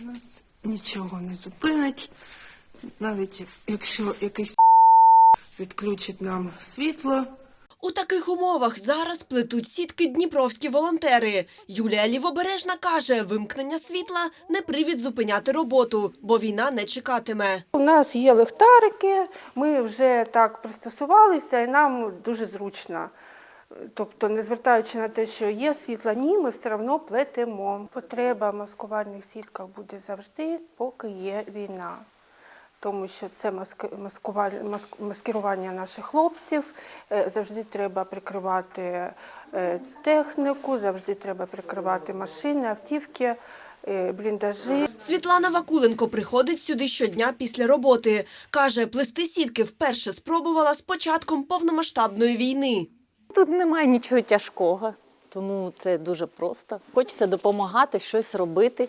Нас нічого не зупинить, навіть якщо якийсь відключить нам світло. У таких умовах зараз плетуть сітки дніпровські волонтери. Юлія Лівобережна каже, вимкнення світла не привід зупиняти роботу, бо війна не чекатиме. У нас є ліхтарики, ми вже так пристосувалися і нам дуже зручно. Тобто, не звертаючи на те, що є світла, ні, ми все одно плетемо. Потреба в маскувальних сітках буде завжди, поки є війна. Тому що це маски- маскуваль- маск- наших хлопців, е, завжди треба прикривати е, техніку, завжди треба прикривати машини, автівки, е, бліндажі. Світлана Вакуленко приходить сюди щодня після роботи. Каже, плести сітки вперше спробувала з початком повномасштабної війни. Тут немає нічого тяжкого, тому це дуже просто. Хочеться допомагати, щось робити,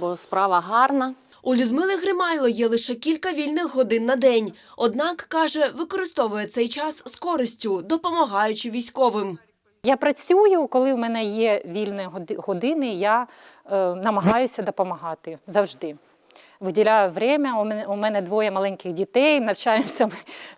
бо справа гарна. У Людмили Гримайло є лише кілька вільних годин на день. Однак, каже, використовує цей час з користю, допомагаючи військовим. Я працюю, коли в мене є вільні годи- години, я е, намагаюся допомагати завжди. Виділяю время. У мене, у мене двоє маленьких дітей, навчаємося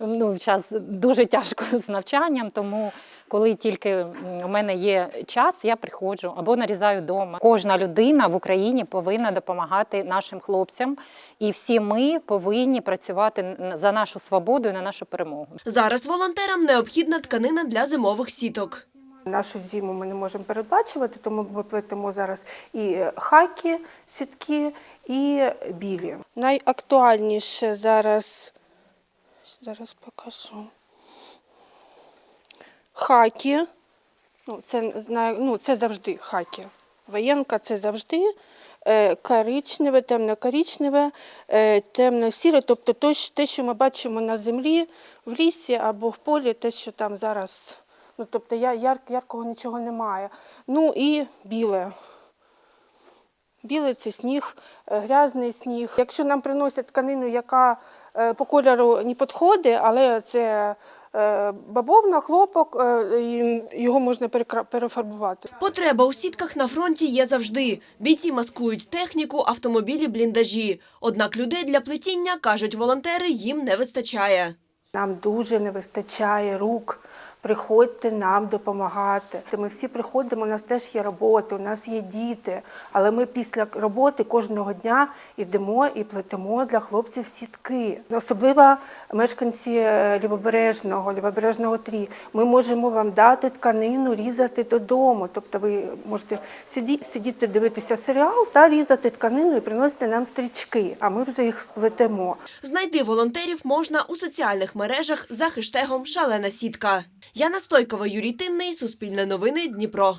ну, час дуже тяжко з навчанням, тому коли тільки у мене є час, я приходжу або нарізаю вдома. Кожна людина в Україні повинна допомагати нашим хлопцям, і всі ми повинні працювати за нашу свободу і на нашу перемогу. Зараз волонтерам необхідна тканина для зимових сіток. Нашу зиму ми не можемо передбачувати, тому ми плетемо зараз і хаки, сітки, і білі. Найактуальніше зараз, зараз покажу. Хаки. Ну, це, ну, це завжди хаки. Воєнка це завжди е, коричневе, темно-коричневе, е, темно-сіре, тобто те, що ми бачимо на землі, в лісі або в полі, те, що там зараз. Ну, тобто я, яр, яркого нічого немає. Ну і біле. Біле це сніг, е, грязний сніг. Якщо нам приносять тканину, яка е, по кольору не підходить, але це е, бавовна, хлопок, його можна перефарбувати. Потреба у сітках на фронті є завжди. Бійці маскують техніку, автомобілі, бліндажі. Однак людей для плетіння, кажуть волонтери, їм не вистачає. Нам дуже не вистачає рук. Приходьте нам допомагати. Ми всі приходимо, у нас теж є робота, у нас є діти. Але ми після роботи кожного дня йдемо і плетемо для хлопців сітки. Особливо мешканці е, Лівобережного, Лівобережного 3. Ми можемо вам дати тканину, різати додому. Тобто ви можете сидіти, дивитися серіал та різати тканину і приносити нам стрічки, а ми вже їх сплетемо. Знайти волонтерів можна у соціальних мережах за хештегом Шалена сітка. Яна Стойкова, Юрій Тинний, Суспільне новини, Дніпро.